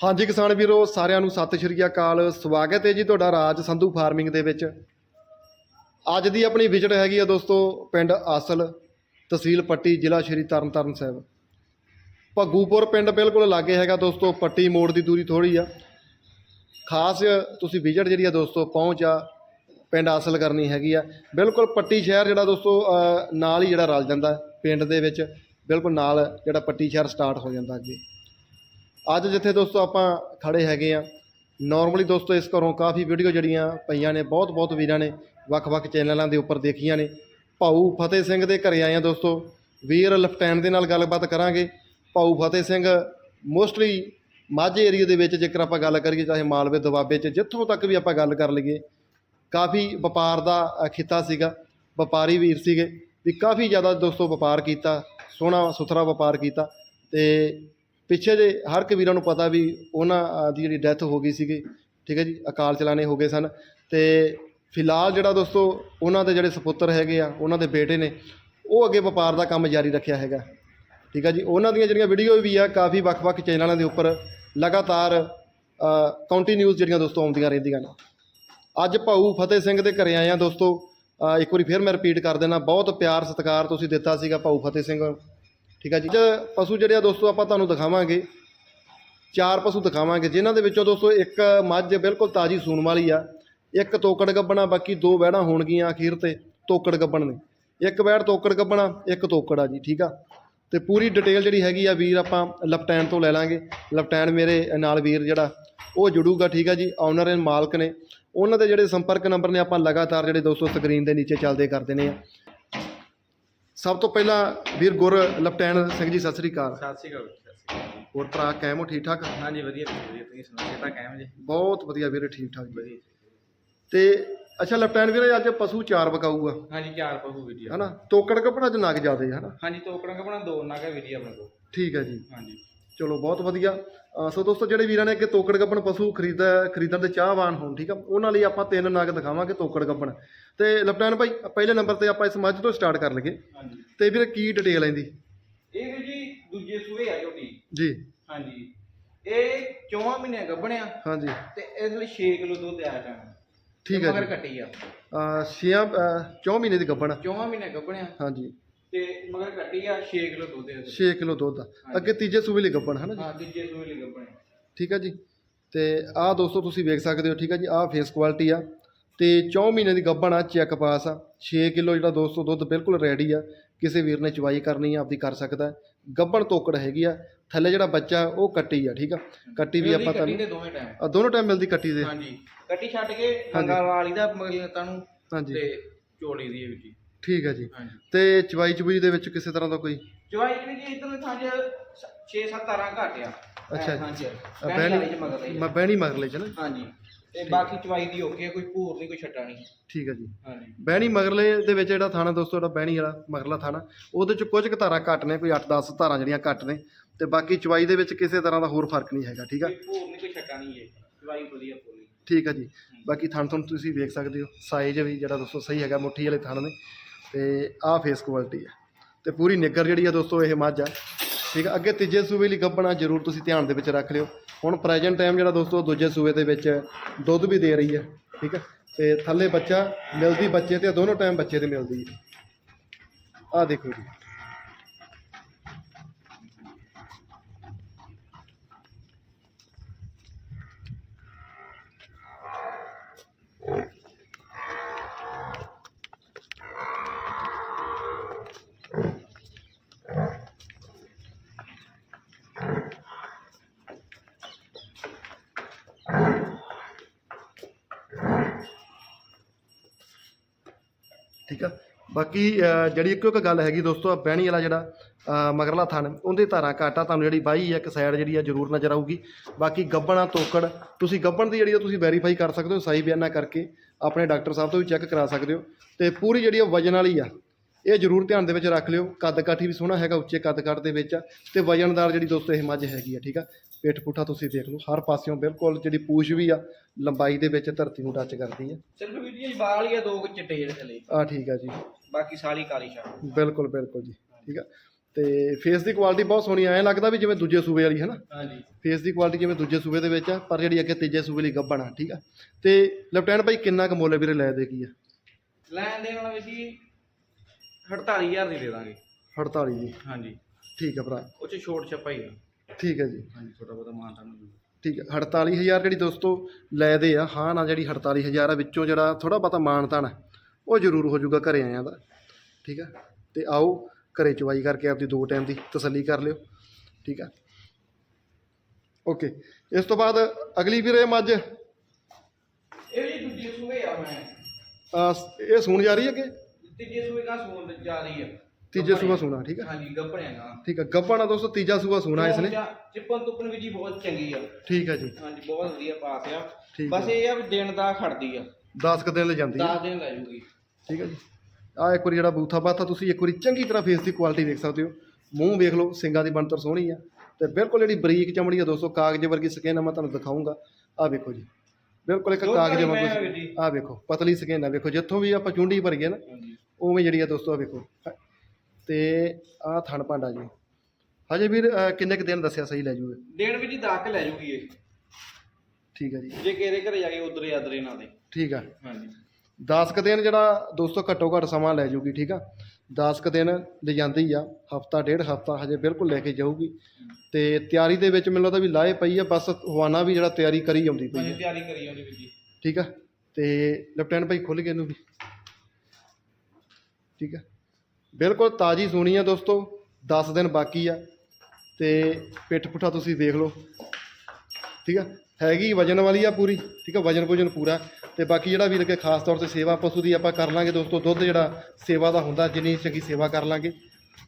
ਹਾਂਜੀ ਕਿਸਾਨ ਵੀਰੋ, ਸਾਰਿਆਂ ਨੂੰ ਸਤਿ ਸ਼੍ਰੀ ਅਕਾਲ। ਸਵਾਗਤ ਹੈ ਜੀ ਤੁਹਾਡਾ ਰਾਜ ਸੰਧੂ ਫਾਰਮਿੰਗ ਦੇ ਵਿੱਚ। ਅੱਜ ਦੀ ਆਪਣੀ ਵਿਜ਼ਿਟ ਹੈਗੀ ਆ ਦੋਸਤੋ, ਪਿੰਡ ਆਸਲ, ਤਹਿਸੀਲ ਪੱਟੀ, ਜ਼ਿਲ੍ਹਾ ਸ਼੍ਰੀ ਤਰਨਤਾਰਨ ਸਾਹਿਬ। ਭੱਗੂਪੁਰ ਪਿੰਡ ਬਿਲਕੁਲ ਲਾਗੇ ਹੈਗਾ ਦੋਸਤੋ, ਪੱਟੀ ਮੋੜ ਦੀ ਦੂਰੀ ਥੋੜੀ ਆ। ਖਾਸ ਤੁਸੀਂ ਵਿਜ਼ਿਟ ਜਿਹੜੀ ਆ ਦੋਸਤੋ, ਪਹੁੰਚ ਆ, ਪਿੰਡ ਆਸਲ ਕਰਨੀ ਹੈਗੀ ਆ। ਬਿਲਕੁਲ ਪੱਟੀ ਸ਼ਹਿਰ ਜਿਹੜਾ ਦੋਸਤੋ ਨਾਲ ਹੀ ਜਿਹੜਾ ਰਲ ਜਾਂਦਾ, ਪਿੰਡ ਦੇ ਵਿੱਚ ਬਿਲਕੁਲ ਨਾਲ ਜਿਹੜਾ ਪੱਟੀ ਸ਼ਹਿਰ ਸਟਾਰਟ ਹੋ ਜਾਂਦਾ ਅੱਗੇ। ਅੱਜ ਜਿੱਥੇ ਦੋਸਤੋ ਆਪਾਂ ਖੜੇ ਹੈਗੇ ਆ ਨਾਰਮਲੀ ਦੋਸਤੋ ਇਸ ਘਰੋਂ ਕਾਫੀ ਵੀਡੀਓ ਜਿਹੜੀਆਂ ਪਈਆਂ ਨੇ, ਬਹੁਤ ਬਹੁਤ ਵੀਰਾਂ ਨੇ ਵੱਖ-ਵੱਖ ਚੈਨਲਾਂ ਦੇ ਉੱਪਰ ਦੇਖੀਆਂ ਨੇ। ਭਾਊ ਫਤਿਹ ਸਿੰਘ ਦੇ ਘਰੇ ਆਏ ਆ ਦੋਸਤੋ, ਵੀਰ ਲੈਫਟੈਨੈਂਟ ਦੇ ਨਾਲ ਗੱਲਬਾਤ ਕਰਾਂਗੇ। ਭਾਊ ਫਤਿਹ ਸਿੰਘ ਮੋਸਟਲੀ ਮਾਝੇ ਏਰੀਆ ਦੇ ਵਿੱਚ ਜੇਕਰ ਆਪਾਂ ਗੱਲ ਕਰੀਏ, ਚਾਹੇ ਮਾਲਵੇ, ਦੁਆਬੇ 'ਚ, ਜਿੱਥੋਂ ਤੱਕ ਵੀ ਆਪਾਂ ਗੱਲ ਕਰ ਲਈਏ, ਕਾਫੀ ਵਪਾਰ ਦਾ ਖਿੱਤਾ ਸੀਗਾ, ਵਪਾਰੀ ਵੀਰ ਸੀਗੇ, ਵੀ ਕਾਫੀ ਜ਼ਿਆਦਾ ਦੋਸਤੋ ਵਪਾਰ ਕੀਤਾ, ਸੋਹਣਾ, ਸੁਥਰਾ ਵਪਾਰ ਕੀਤਾ ਤੇ ਪਿੱਛੇ ਜੇ ਹਰ ਇੱਕ ਵੀਰਾਂ ਨੂੰ ਪਤਾ ਵੀ ਉਹਨਾਂ ਦੀ ਜਿਹੜੀ ਡੈਥ ਹੋ ਗਈ ਸੀਗੀ, ਠੀਕ ਹੈ ਜੀ, ਅਕਾਲ ਚਲਾਣੇ ਹੋ ਗਏ ਸਨ ਤੇ ਫਿਲਹਾਲ ਜਿਹੜਾ ਦੋਸਤੋ ਉਹਨਾਂ ਦੇ ਜਿਹੜੇ ਸੁਪੁੱਤਰ ਹੈਗੇ ਆ, ਉਹਨਾਂ ਦੇ ਬੇਟੇ ਨੇ, ਉਹ ਅੱਗੇ ਵਪਾਰ ਦਾ ਕੰਮ ਜਾਰੀ ਰੱਖਿਆ ਹੈਗਾ। ਠੀਕ ਹੈ ਜੀ, ਉਹਨਾਂ ਦੀਆਂ ਜਿਹੜੀਆਂ ਵੀਡੀਓ ਵੀ ਆ, ਕਾਫੀ ਵੱਖ-ਵੱਖ ਚੈਨਲਾਂ ਦੇ ਉੱਪਰ ਲਗਾਤਾਰ ਕੰਟੀਨਿਊਸ ਜਿਹੜੀਆਂ ਦੋਸਤੋ ਆਉਂਦੀਆਂ ਰਹਿੰਦੀਆਂ ਨੇ। ਅੱਜ ਭਾਊ ਫਤਿਹ ਸਿੰਘ ਦੇ ਘਰੇ ਆਏ ਆ ਦੋਸਤੋ ਇੱਕ ਵਾਰੀ ਫਿਰ ਮੈਂ ਰਿਪੀਟ ਕਰ ਦੇਣਾ ਬਹੁਤ ਪਿਆਰ ਸਤਿਕਾਰ ਤੁਸੀਂ ਦਿੱਤਾ ਸੀਗਾ ਭਾਊ ਫਤਿਹ ਸਿੰਘ। ਠੀਕ ਆ ਜੀ। ਅੱਜ ਪਸ਼ੂ ਜਿਹੜੇ ਆ ਦੋਸਤੋ, ਆਪਾਂ ਤੁਹਾਨੂੰ ਦਿਖਾਵਾਂਗੇ। ਚਾਰ ਪਸ਼ੂ ਦਿਖਾਵਾਂਗੇ, ਜਿਨ੍ਹਾਂ ਦੇ ਵਿੱਚੋਂ ਦੋਸਤੋ, ਇੱਕ ਮੱਝ ਬਿਲਕੁਲ ਤਾਜੀ ਸੂਣ ਵਾਲੀ ਆ, ਇੱਕ ਤੋਕੜ ਗੱਬਣਾ ਬਾਕੀ ਦੋ ਵਹਿੜਾਂ ਹੋਣਗੀਆਂ ਅਖੀਰ ਤੇ ਤੋਕੜ ਗੱਬਣ ਨੇ। ਇੱਕ ਵਹਿੜ ਤੋਕੜ ਗੱਬਣਾ ਇੱਕ ਤੋਕੜ ਆ ਜੀ, ਠੀਕ ਆ? ਤੇ ਪੂਰੀ ਡਿਟੇਲ ਜਿਹੜੀ ਹੈਗੀ ਆ ਵੀਰ, ਆਪਾਂ ਲੈਫਟੈਨ ਤੋਂ ਲੈ ਲਾਂਗੇ। ਲੈਫਟੈਨ ਮੇਰੇ ਨਾਲ ਵੀਰ ਜਿਹੜਾ, ਉਹ ਜੁੜੂਗਾ, ਠੀਕ ਆ ਜੀ ਓਨਰ ਐਂਡ ਮਾਲਕ ਨੇ। ਉਹਨਾਂ ਦੇ ਜਿਹੜੇ ਸੰਪਰਕ ਨੰਬਰ ਨੇ, ਆਪਾਂ ਲਗਾਤਾਰ ਜਿਹੜੇ ਦੋਸਤੋ ਸਕਰੀਨ ਦੇ ਨੀਚੇ ਚੱਲਦੇ ਕਰਦੇ ਨੇ ਆ। ਸਭ ਤੋਂ ਪਹਿਲਾਂ ਵੀਰ ਗੁਰ ਲੈਫਟੈਨ ਸਿੰਘ ਜੀ ਸਤਿ ਸ੍ਰੀ ਅਕਾਲ। ਸਤਿ ਸ਼੍ਰੀ ਅਕਾਲ ਜੀ, ਸਤਿ ਸ਼੍ਰੀ ਅਕਾਲ। ਹੋਰ ਭਰਾ ਕਾਇਮ ਹੋ ਠੀਕ ਠਾਕ? ਹਾਂਜੀ ਵਧੀਆ ਵਧੀਆ ਤੁਸੀਂ ਸੁਣਾਓ ਤਾਂ ਕਾਇਮ ਜੀ? ਬਹੁਤ ਵਧੀਆ ਵੀਰੇ ਠੀਕ ਠਾਕ ਜੀ। ਤੇ ਅੱਛਾ ਲੈਫਟੈਨ ਵੀਰੇ ਅੱਜ ਪਸ਼ੂ ਚਾਰ ਵਕਾਊਗਾ। ਹਾਂਜੀ ਚਾਰ ਪਹੂ ਵੀਡੀਓ। ਹਨਾ? ਤੋਕੜ ਕੱਪੜਾ ਚ ਨਗ ਜਾਦੇ ਹਨਾ? ਹਾਂਜੀ ਤੋਕੜਾਂ ਕਪਣਾ ਦੋ ਨਾਗਾ ਵੀਡੀਓ ਆਪਣੇ ਕੋਲ ਠੀਕ ਹੈ ਜੀ। ਹਾਂਜੀ। ਚਲੋ ਬਹੁਤ ਵਧੀਆ। ਸੋ ਦੋਸਤੋ ਜਿਹੜੇ ਵੀਰਾਂ ਨੇ ਅੱਗੇ ਤੋਕੜ ਗੱਬਣ ਪਸ਼ੂ ਖਰੀਦ ਖਰੀਦਣ ਦੇ ਚਾਹਵਾਨ ਹੋਣ ਠੀਕ ਆ ਉਹਨਾਂ ਲਈ ਆਪਾਂ ਤਿੰਨ ਨਗ ਦਿਖਾਵਾਂਗੇ ਤੋਕੜ ਗੱਬਣ ਤੇ ਲੈਫਟੈਨ ਭਾਈ ਪਹਿਲੇ ਨੰਬਰ ਤੇ ਆਪਾਂ ਇਸ ਮੱਝ ਤੋਂ ਸਟਾਰਟ ਕਰ ਲਈਏ। ਹਾਂਜੀ। ਤੇ ਵੀਰੇ ਕੀ ਡਿਟੇਲ ਆਂਦੀ ਇਹ ਵੀ ਜੀ ਦੂਜੇ ਸੂਏ ਆ ਝੋਟੀ ਜੀ। ਹਾਂਜੀ। ਇਹ 4 ਮਹੀਨੇ ਗੱਭਣਿਆ। ਹਾਂਜੀ। ਤੇ ਇਸ ਲਈ 6 ਕਿਲੋ ਦੁੱਧ ਆਇਆ ਟਾਈਮ ਠੀਕ ਹੈ ਮਗਰ ਕੱਟੀ ਆ। ਅ, ਛੇਆਂ ਅ, ਚੌਂ ਮਹੀਨੇ ਦੀ ਗੱਬਣ 4 ਮਹੀਨੇ ਗੱਭਣਿਆ। ਹਾਂਜੀ। ਤੇ ਮਗਰ ਕੱਟੀ ਆ 6 ਕਿਲੋ ਦੁੱਧ ਦੇ 6 ਕਿਲੋ ਦੁੱਧ ਆ। ਅੱਗੇ ਤੀਜੇ ਸੂਬੇ ਲਈ ਗੱਬਣ ਹਨਾ ਜੀ? ਹਾਂ ਤੀਜੇ ਸੂਏ ਲਈ ਗੱਭਣਿਆ ਠੀਕ ਹੈ ਜੀ। ਤੇ ਆਹ ਦੋਸਤੋ ਤੁਸੀਂ ਵੇਖ ਸਕਦੇ ਹੋ ਠੀਕ ਹੈ ਜੀ? ਆਹ ਫੇਸ ਕੁਆਲਿਟੀ ਆ। ਤੇ 4 ਮਹੀਨੇ ਦੀ ਗੱਭਣ ਆ ਚੈੱਕ ਪਾਸ ਆ। 6 ਕਿਲੋ ਜਿਹੜਾ ਦੋਸਤੋ ਦੁੱਧ ਬਿਲਕੁਲ ਰੈਡੀ ਆ। ਕਿਸੇ ਵੀਰ ਨੇ ਚਵਾਈ ਕਰਨੀ ਆ ਆਪਦੀ ਕਰ ਸਕਦਾ। ਗੱਭਣ ਤੋਕੜ ਹੈਗੀ ਆ। ਥੱਲੇ ਜਿਹੜਾ ਬੱਚਾ ਉਹ ਕੱਟੀ ਆ ਠੀਕ ਆ? ਕੱਟੀ ਵੀ ਆਪਾਂ ਤੁਹਾਨੂੰ ਦੋਵੇਂ ਟਾਈਮ ਆ, ਦੋਨੋਂ ਟਾਈਮ ਮਿਲਦੀ ਕੱਟੀ ਦੇ। ਹਾਂਜੀ। ਕੱਟੀ ਛੱਡ ਕੇ ਮੰਗਾ ਵਾਲੀ ਦਾ ਮਗਲੀਆਂ ਨੂੰ ਹਾਂਜੀ। ਤੇ ਚੋਲੀ ਦੀ ਵਿੱਚ ਹੀ। ਠੀਕ ਹੈ ਜੀ। ਹਾਂਜੀ। ਤੇ ਚਵਾਈ ਚਬੂਈ ਦੇ ਵਿੱਚ ਕਿਸੇ ਤਰ੍ਹਾਂ ਦਾ ਕੋਈ? ਜਵਾਈ ਵੀ ਜੀ ਇਧਰ ਥਾਂ 6 7 ਤਾਰਾਂ ਘੱਟ ਆ ਅੱਛਾ ਜੀ। ਹਾਂਜੀ। ਬਹਿਣੀ ਵਾਲੀ ਚ ਮਗਰ ਲਈ। ਮੈਂ ਬਹਿਣੀ ਮਗਰਲੇ ਚ ਨਾ? ਹਾਂਜੀ। ਤੇ ਬਾਕੀ ਚਵਾਈ ਦੀ ਓਕੇ ਆ, ਕੋਈ ਭੂਰ ਨਹੀਂ ਕੋਈ ਛੱਟਾ ਨਹੀਂ। ਠੀਕ ਹੈ ਜੀ। ਹਾਂਜੀ। ਬਹਿਣੀ ਮਗਰਲੇ ਦੇ ਵਿੱਚ ਜਿਹੜਾ ਥਾਣਾ ਦੋਸਤੋ ਜਿਹੜਾ ਬਹਿਣੀ ਵਾਲਾ ਮਗਰਲਾ ਥਾਣਾ ਉਹਦੇ ਚ ਕੁਝ ਕੁ ਧਾਰਾਂ ਘੱਟ ਨੇ ਕੋਈ 8-10 ਧਾਰਾਂ ਜਿਹੜੀਆਂ ਘੱਟ ਨੇ। ਤੇ ਬਾਕੀ ਚਵਾਈ ਦੇ ਵਿੱਚ ਕਿਸੇ ਤਰ੍ਹਾਂ ਦਾ ਹੋਰ ਫ਼ਰਕ ਨਹੀਂ ਹੈਗਾ ਠੀਕ ਆ? ਕੋਈ ਭੂਰ ਨਹੀਂ ਕੋਈ ਛੱਟਾ ਨਹੀਂ ਇਹ। ਚਵਾਈ ਵਧੀਆ ਪੂਰੀ ਠੀਕ ਆ ਜੀ। ਬਾਕੀ ਥਣ ਤੁਹਾਨੂੰ ਤੁਸੀਂ ਵੇਖ ਸਕਦੇ ਹੋ। ਸਾਈਜ਼ ਵੀ ਜਿਹੜਾ ਦੋਸਤੋ ਸਹੀ ਹੈਗਾ ਮੁੱਠੀ ਵਾਲੇ ਥਣ ਨੇ ਤੇ ਆਹ ਫੇਸ ਕੁਆਲਿਟੀ ਹੈ। ਤੇ ਪੂਰੀ ਨਿੱਗਰ ਜਿਹੜੀ ਆ ਦੋਸਤੋ, ਇਹ ਮੱਝ ਆ ਠੀਕ ਆ ਅੱਗੇ ਤੀਜੇ ਸੂਬੇ ਲਈ ਗੱਬਣਾ ਜ਼ਰੂਰ ਤੁਸੀਂ ਧਿਆਨ ਦੇ ਵਿੱਚ ਰੱਖ ਲਿਓ। ਹੁਣ ਪ੍ਰੈਜ਼ੈਂਟ ਟਾਈਮ ਜਿਹੜਾ ਦੋਸਤੋ ਦੂਜੇ ਸੂਬੇ ਦੇ ਵਿੱਚ ਦੁੱਧ ਵੀ ਦੇ ਰਹੀ ਹੈ। ਠੀਕ ਹੈ, ਤੇ ਥੱਲੇ ਬੱਚਾ ਮਿਲਦੀ ਬੱਚੇ ਤੇ, ਦੋਨੋਂ ਟਾਈਮ ਬੱਚੇ ਤੇ ਮਿਲਦੀ ਹੈ। ਆਹ ਦੇਖੋ ਜੀ। ਠੀਕ ਆ? ਬਾਕੀ ਜਿਹੜੀ ਇੱਕੋ ਇੱਕ ਗੱਲ ਹੈਗੀ ਦੋਸਤੋ ਆ ਬਹਿਣੀ ਵਾਲਾ ਜਿਹੜਾ ਅ, ਮਗਰਲਾ ਥਣ ਉਹਦੇ ਧਾਰਾਂ ਘਾਟਾ ਤੁਹਾਨੂੰ ਜਿਹੜੀ ਬਾਈ ਆ ਇੱਕ ਸਾਈਡ ਜਿਹੜੀ ਆ ਜ਼ਰੂਰ ਨਜ਼ਰ ਆਊਗੀ। ਬਾਕੀ ਗੱਬਣਾ ਤੋਕੜ ਤੁਸੀਂ ਗੱਬਣ ਦੀ ਜਿਹੜੀ ਆ ਤੁਸੀਂ ਵੈਰੀਫਾਈ ਕਰ ਸਕਦੇ ਹੋ ਸਾਈ ਬਿਆਨਾ ਕਰਕੇ ਆਪਣੇ ਡਾਕਟਰ ਸਾਹਿਬ ਤੋਂ ਵੀ ਚੈੱਕ ਕਰਾ ਸਕਦੇ ਹੋ। ਤੇ ਪੂਰੀ ਜਿਹੜੀ ਆ ਵਜਨ ਵਾਲੀ ਆ ਇਹ ਜ਼ਰੂਰ ਧਿਆਨ ਦੇ ਵਿੱਚ ਰੱਖ ਲਿਓ। ਕੱਦ ਕਾਠੀ ਵੀ ਸੋਹਣਾ ਹੈਗਾ ਉੱਚੇ ਕੱਦ ਕਾਠ ਦੇ ਵਿੱਚ ਆ। ਤੇ ਵਜਨਦਾਰ ਜਿਹੜੀ ਦੋਸਤੋ ਇਹ ਮੱਝ ਹੈਗੀ ਆ ਠੀਕ ਆ? ਪੇਟ ਪੁੱਠਾ ਤੁਸੀਂ ਦੇਖ ਲਓ ਹਰ ਪਾਸਿਓਂ ਬਿਲਕੁਲ ਜਿਹੜੀ ਪੂਛ ਵੀ ਆ ਲੰਬਾਈ ਦੇ ਵਿੱਚ ਧਰਤੀ ਨੂੰ ਟੱਚ ਕਰਦੀ ਆ। ਸਿਰਫ ਵੀਡੀਓ ਜੀ ਬਾਲ ਹੀ ਆ ਦੋ ਕੁ ਚਿੱਟੇ ਜਿਹੜੇ ਥੱਲੇ। ਆ ਠੀਕ ਆ ਜੀ। ਬਾਕੀ ਸਾਲੀ ਕਾਲੀ ਸ਼ਾ ਬਿਲਕੁਲ ਬਿਲਕੁਲ ਜੀ ਠੀਕ ਆ। ਤੇ ਫੇਸ ਦੀ ਕੁਆਲਿਟੀ ਬਹੁਤ ਸੋਹਣੀ ਐਂ ਲੱਗਦਾ ਵੀ ਜਿਵੇਂ ਦੂਜੇ ਸੂਬੇ ਵਾਲੀ ਹੈ ਨਾ ਹਾਂਜੀ। ਫੇਸ ਦੀ ਕੁਆਲਿਟੀ ਜਿਵੇਂ ਦੂਜੇ ਸੂਬੇ ਦੇ ਵਿੱਚ ਆ ਪਰ ਜਿਹੜੀ ਅੱਗੇ ਤੀਜੇ ਸੂਬੇ ਲਈ ਗੱਬਣ ਆ ਠੀਕ ਆ। ਤੇ ਲੈਫਟੈਨੈਂਟ ਭਾਈ ਕਿੰਨਾ ਕੁ ਮੁੱਲ ਵੀਰੇ ਲੈ ਦੇ ਕੀ ਆ? ਲੈਣ ਦੇਣ ਵਾਲਾ ਵੀ ਜੀ 48000 ਦੀ ਦੇ ਦਾਂਗੇ। 48 ਜੀ। ਹਾਂਜੀ। ਠੀਕ ਆ ਭਰਾ। ਉਹ ਚ ਛੋਟ ਛਪਾ ਹੀ ਆ। ਠੀਕ ਹੈ ਜੀ। ਹਾਂਜੀ ਛੋਟਾ ਬਹੁਤਾ ਮਾਨ ਤਾਂ ਨਹੀਂ ਠੀਕ ਹੈ 48000 ਜਿਹੜੀ ਦੋਸਤੋ ਲੈ ਦੇ ਆ ਹਾਂ ਨਾ ਜਿਹੜੀ 48000 ਆ ਵਿੱਚੋਂ ਜਿਹੜਾ ਥੋੜਾ ਬਹੁਤਾ ਮਾਨਤਾਨ ਹੈ ਉਹ ਜ਼ਰੂਰ ਹੋ ਜਾਊਗਾ ਘਰੇ ਆਇਆਂ ਦਾ। ਠੀਕ ਹੈ ਤੇ ਆਓ ਘਰੇ ਚਵਾਈ ਕਰਕੇ ਆਪਦੀ ਦੋ ਟਾਈਮ ਦੀ ਤਸੱਲੀ ਕਰ ਲਿਓ। ਠੀਕ ਹੈ ਓਕੇ ਇਸ ਤੋਂ ਬਾਅਦ ਅਗਲੀ ਵੀਰੇ ਮੱਝ। ਇਹ ਵੀ ਦੂਜੇ ਸੂਏ ਆ ਮੈਂ। ਅਹ, ਇਹ ਸੂਣ ਜਾ ਰਹੀ ਹੈ ਕਿ? ਤੀਜੇ ਸੂਏ ਦਾ ਸੂਣ ਜਾ ਰਹੀ ਆ ਤੀਜੇ ਸੂਆ ਸੂਣਾ ਠੀਕ ਹੈ ਹਾਂਜੀ ਗੱਪਣਿਆਗਾ ਠੀਕ ਹੈ ਗੱਪਾਂ ਦੋਸਤੋ ਤੀਜਾ ਸੂਆ ਸੂਣਾ ਇਸ ਨੇ। ਚਿੱਪਨ ਤੁੱਪਨ ਵੀ ਜੀ ਬਹੁਤ ਚੰਗੀ ਆ। ਠੀਕ ਹੈ ਜੀ। ਹਾਂਜੀ ਬਹੁਤ ਵਧੀਆ ਪਾਸ ਆ। ਠੀਕ ਬਸ ਇਹ ਆ ਵੀ ਦਿਨ ਦਾ ਖੜਦੀ ਆ। 10 ਕੁ ਦਿਨ ਲੈ ਜਾਂਦੀ ਹੈ 10 ਦਿਨ ਲੈ ਜੂਗੀ। ਠੀਕ ਹੈ ਜੀ। ਆ ਇੱਕ ਵਾਰੀ ਜਿਹੜਾ ਬੂਥਾ ਬਾਥਾ ਤੁਸੀਂ ਇੱਕ ਵਾਰੀ ਚੰਗੀ ਤਰ੍ਹਾਂ ਫੇਸ ਦੀ ਕੁਆਲਿਟੀ ਵੇਖ ਸਕਦੇ ਹੋ। ਮੂੰਹ ਵੇਖ ਲਓ ਸਿੰਗਾਂ ਦੀ ਬਣਤਰ ਸੋਹਣੀ ਆ। ਤੇ ਬਿਲਕੁਲ ਜਿਹੜੀ ਬਰੀਕ ਚਮੜੀ ਆ ਦੋਸਤੋ ਕਾਗਜ਼ ਵਰਗੀ ਸਕਿਨ ਆ ਮੈਂ ਤੁਹਾਨੂੰ ਦਿਖਾਉਂਗਾ ਆ ਵੇਖੋ ਜੀ। ਬਿਲਕੁਲ ਇੱਕ ਕਾਗਜ਼ ਵਾਂਗੂ। ਆ ਵੇਖੋ। ਪਤਲੀ ਸਕਿਨ ਆ। ਵੇਖੋ ਜਿੱਥੋਂ ਵੀ ਆਪਾਂ ਚੁੰਡੀ ਭਰੀਏ ਨਾ ਉਵੇਂ ਜਿਹੜੀ ਆ ਦੋਸਤੋ ਆ ਵੇਖੋ। ਤੇ ਆ ਥਣ ਭਾਂਡਾ ਜੀ। ਹਜੇ ਵੀਰ ਕਿੰਨੇ ਕੁ ਦਿਨ ਦੱਸਿਆ ਸਹੀ ਲੈ ਜੂਗੇ? ਦਿਨ ਵੀ ਜੀ 10 ਲੈ ਜੂਗੀ ਇਹ। ਠੀਕ ਹੈ ਜੀ। ਜੇ ਕਿਹਦੇ ਘਰੇ ਜਾ ਕੇ ਉਧਰੇ ਆਦਰੇ ਨਾ ਦੇ। ਠੀਕ ਆ। ਹਾਂਜੀ। 10 ਕੁ ਦਿਨ ਜਿਹੜਾ ਦੋਸਤੋ ਘੱਟੋ ਘੱਟ ਸਮਾਂ ਲੈ ਜੂਗੀ ਠੀਕ ਆ। 10 ਕੁ ਦਿਨ ਲੈ ਜਾਂਦੀ ਆ ਹਫਤਾ ਡੇਢ ਹਫਤਾ ਹਜੇ ਬਿਲਕੁਲ ਲੈ ਕੇ ਜਾਊਗੀ। ਤੇ ਤਿਆਰੀ ਦੇ ਵਿੱਚ ਮੈਨੂੰ ਲੱਗਦਾ ਵੀ ਲਾਏ ਪਈ ਆ ਬਸ ਹਵਾਨਾ ਵੀ ਜਿਹੜਾ ਤਿਆਰੀ ਕਰੀ ਆਉਂਦੀ ਪਈ ਹਾਂਜੀ ਆ ਤਿਆਰੀ ਕਰੀ ਉਹਦੀ ਵੀ ਜੀ। ਠੀਕ ਆ। ਤੇ ਲੈਫਟੈਨੈਂਟ ਭਾਈ ਖੁੱਲ ਗਏ ਇਹਨੂੰ ਵੀ। ਠੀਕ ਆ। ਬਿਲਕੁਲ ਤਾਜੀ ਸੋਣੀ ਆ ਦੋਸਤੋ 10 ਦਿਨ ਬਾਕੀ ਆ ਤੇ ਪਿੱਠ ਪੁੱਠਾ ਤੁਸੀਂ ਦੇਖ ਲਓ। ਠੀਕ ਆ? ਹੈਗੀ ਵਜਨ ਵਾਲੀ ਆ ਪੂਰੀ ਠੀਕ ਆ? ਵਜਨ ਭੋਜਨ ਪੂਰਾ। ਤੇ ਬਾਕੀ ਜਿਹੜਾ ਵੀਰ ਕੇ ਖਾਸ ਤੌਰ ਤੇ ਸੇਵਾ ਪਸ਼ੂ ਦੀ ਆਪਾਂ ਕਰ ਲਾਂਗੇ ਦੋਸਤੋ ਦੁੱਧ ਜਿਹੜਾ ਸੇਵਾ ਦਾ ਹੁੰਦਾ ਜਿੰਨੀ ਚੰਗੀ ਸੇਵਾ ਕਰ ਲਾਂਗੇ।